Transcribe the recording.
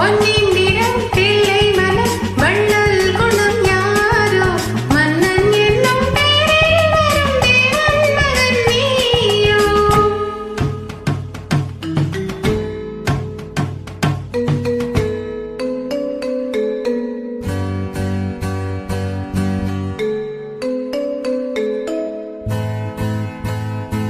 언니!